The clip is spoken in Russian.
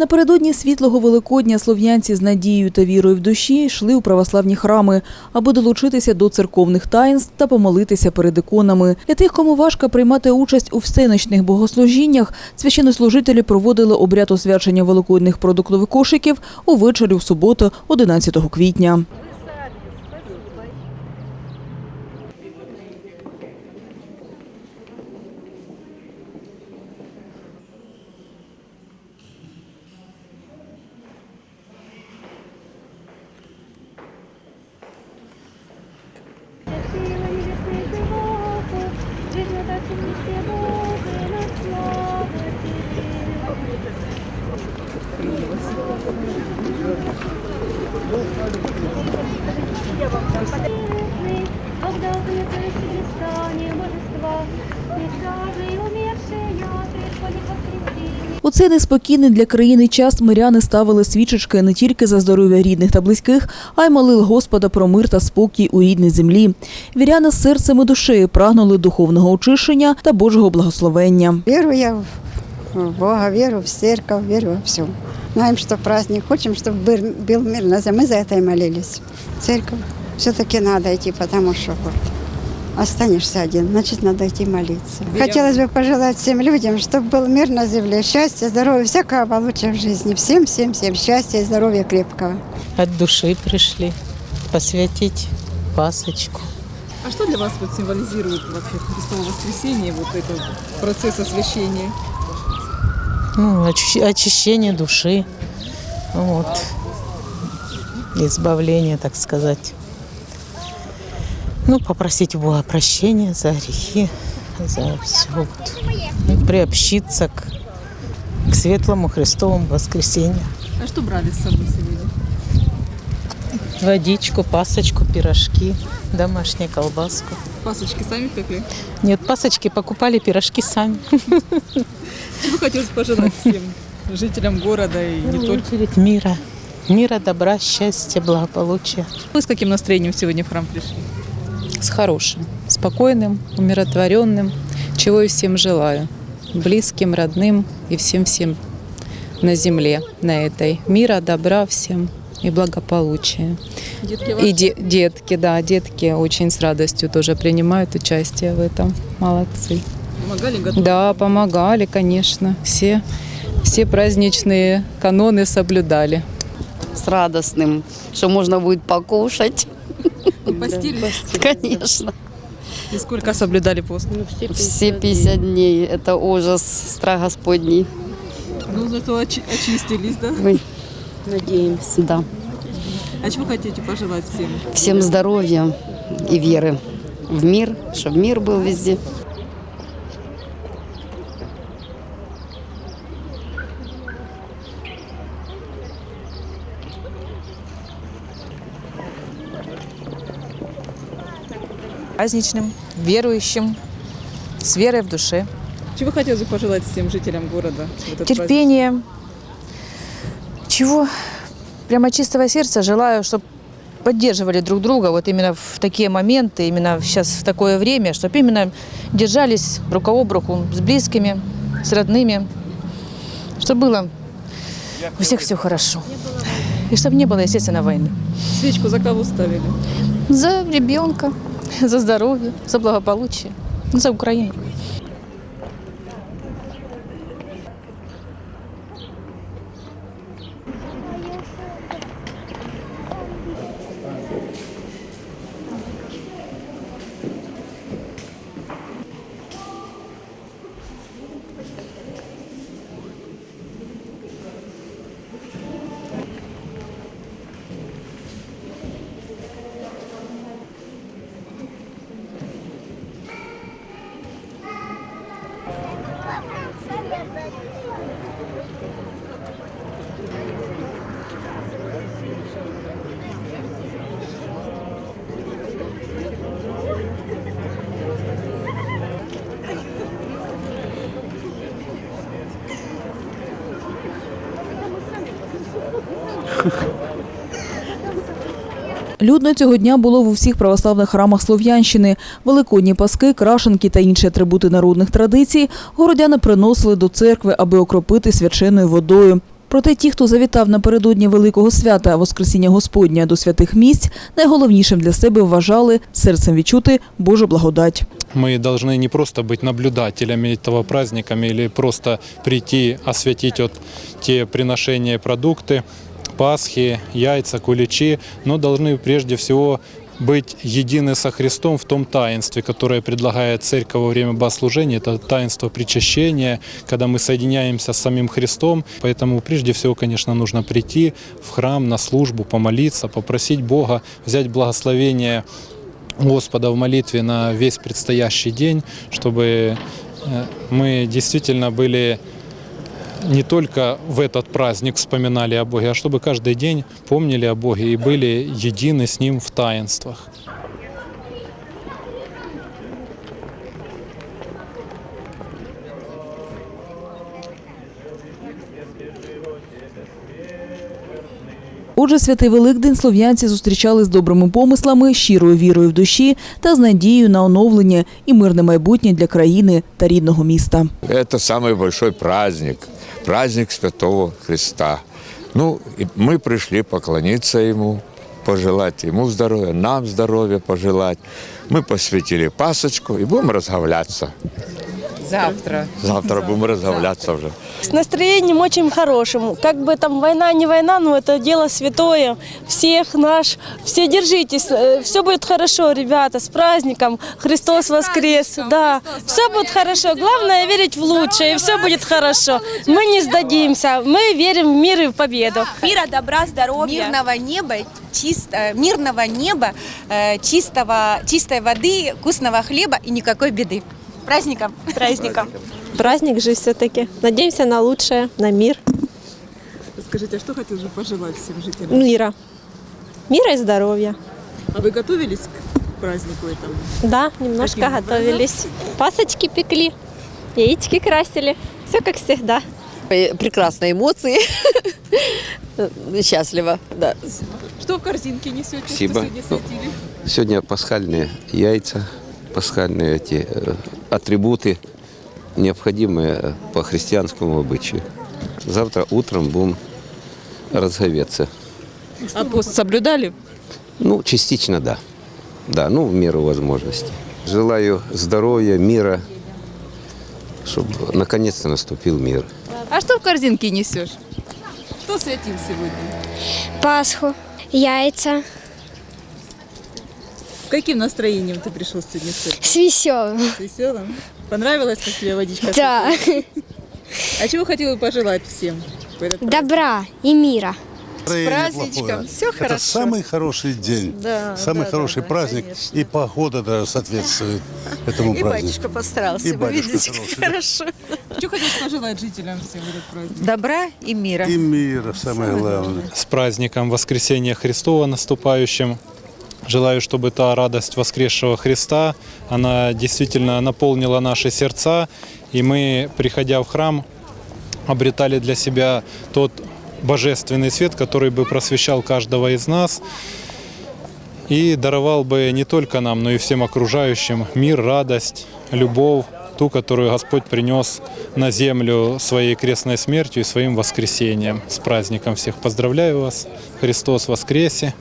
Напередодні світлого Великодня слов'янці з надією та вірою в душі йшли у православні храми, аби долучитися до церковних таїнств та помолитися перед іконами. Для тих, кому важко приймати участь у всеночних богослужіннях, священнослужителі проводили обряд освячення великодних продуктових кошиків увечері в суботу, 11 квітня. У цей неспокійний для країни час миряни ставили свічечки не тільки за здоров'я рідних та близьких, а й молили Господа про мир та спокій у рідній землі. Віряни з серцем і душею прагнули духовного очищення та Божого благословення. Веру я в Бога, веру в церковь, веру во все. Знаем, что праздник, хотим, чтобы был, мир на земле. Мы за это и молились. Церковь все-таки надо идти, потому что вот, останешься один, значит, надо идти молиться. Хотелось бы пожелать всем людям, чтобы был мир на земле, счастья, здоровья, всякого получше в жизни. Всем, всем, всем счастья и здоровья крепкого. от души пришли посвятить пасочку. А что для вас вот символизирует вообще Христово воскресенье, вот этот процесс освящения? Ну, очи- очищение души, вот, избавление, так сказать. Ну, попросить у Бога прощения за грехи, за все. Вот. Ну, приобщиться к, к светлому Христовому воскресенью. А что брали с собой сегодня? Водичку, пасочку, пирожки, домашнюю колбаску. Пасочки сами пекли? Нет, пасочки покупали, пирожки сами. Хотелось пожелать всем жителям города и не только? мира. Мира, добра, счастья, благополучия. Вы с каким настроением сегодня в храм пришли? с хорошим, спокойным, умиротворенным, чего и всем желаю. Близким, родным и всем-всем на земле, на этой. Мира, добра всем и благополучия. Детки И де- детки, да, детки очень с радостью тоже принимают участие в этом. Молодцы. Помогали готовить? Да, помогали, конечно. Все, все праздничные каноны соблюдали. с радостным, что можно будет покушать, И постились? конечно. И сколько соблюдали пост? Все 50 дней, это ужас, страх Господний. Ну, зато очи- очистились, да? Ой, Надеемся. Да. А чего хотите пожелать всем? Всем здоровья и веры в мир, чтобы мир был везде. Праздничным, верующим, с верой в душе. Чего хотелось бы пожелать всем жителям города? Терпение. Чего? Прямо чистого сердца желаю, чтобы поддерживали друг друга вот именно в такие моменты, именно сейчас в такое время, чтобы именно держались рука об руку с близкими, с родными, чтобы было у всех все хорошо. И чтобы не было, естественно, войны. праздник? Свечку за кого ставили? За ребенка, за здоровье, за благополучие, за Thank you. Людно цього дня було в усіх православних храмах Слов'янщини. Великодні паски, крашенки та інші атрибути народних традицій городяни приносили до церкви, аби окропити свяченою водою. Проте ті, хто завітав напередодні Великого свята Воскресіння Господня до святих місць, найголовнішим для себе вважали серцем відчути Божу благодать. Мы должны не просто быть наблюдателями этого праздника или просто прийти, осветить вот те приношения и продукты, Пасхи, яйца, куличи, но должны прежде всего быть едины со Христом в том таинстве, которое предлагает Церковь во время богослужения. Это таинство причащения, когда мы соединяемся с самим Христом. Поэтому прежде всего, конечно, нужно прийти в храм на службу, помолиться, попросить Бога взять благословение Господа в молитве на весь предстоящий день, чтобы э, мы действительно были не только в этот праздник вспоминали о Боге, а чтобы каждый день помнили о Боге и были едины с Ним в таинствах. Отже, святий Великдень слов'янці зустрічали з добрими помислами, щирою вірою в душі та з надією на оновлення і мирне майбутнє для країни та рідного міста. Это самый большой праздник, праздник Святого Христа. Ну, и мы пришли поклониться Ему, пожелать Ему здоровья, нам здоровья пожелать. Мы посвятили пасочку и будем разговляться. Завтра. Завтра будем разговляться уже. С настроением очень хорошим. Как бы там война, не война, но это дело святое. Всех наш, все держитесь, все будет хорошо, ребята, с праздником. Христос воскрес. Да, все будет хорошо. Главное верить в лучшее, и все будет хорошо. Мы не сдадимся, мы верим в мир и в победу. Мира, добра, здоровья. Мирного неба, чисто, мирного неба, э, чистого, чистой воды, вкусного хлеба и никакой беды. Праздником! Праздником. Праздник же все-таки. Надеемся на лучшее, на мир. Скажите, а что хотел же пожелать всем жителям? Мира. Мира и здоровья. А вы готовились к празднику этому? Да, немножко Каким? готовились. Пасочки пекли, яички красили. Все как всегда. Прекрасные эмоции. Счастливо, да. Что в корзинке несете? Спасибо. Что сегодня? Сегодня пасхальные яйца, пасхальные эти э, атрибуты, необходимые по христианскому обычаю. Завтра утром будем разговеться. А пост соблюдали? Ну, частично да. Да, ну, в меру возможностей. Желаю здоровья, мира, чтобы наконец-то наступил мир. А что в корзинке несешь? Кто светил сегодня? Пасху, яйца Каким настроением ты пришел сегодня в церковь? С веселым. С веселым? Понравилось, как тебе водичка? Да. А чего хотела бы пожелать всем? Добра и мира. С праздничком. Все хорошо. Это самый хороший день, Да, самый да, хороший да, праздник, конечно. и погода даже соответствует этому И празднику. батюшка постарался, И вы видите, хороший, как да. хорошо. Что хотишь пожелать жителям всем в этот праздник? Добра и мира. И мира, самое главное. С праздником Воскресения Христова наступающим. Желаю, чтобы та радость воскресшего Христа, она действительно наполнила наши сердца, и мы, приходя в храм, обретали для себя тот божественный свет, который бы просвещал каждого из нас и даровал бы не только нам, но и всем окружающим мир, радость, любовь, ту, которую Господь принес на землю своей крестной смертью и своим воскресением. С праздником всех поздравляю вас. Христос воскресе!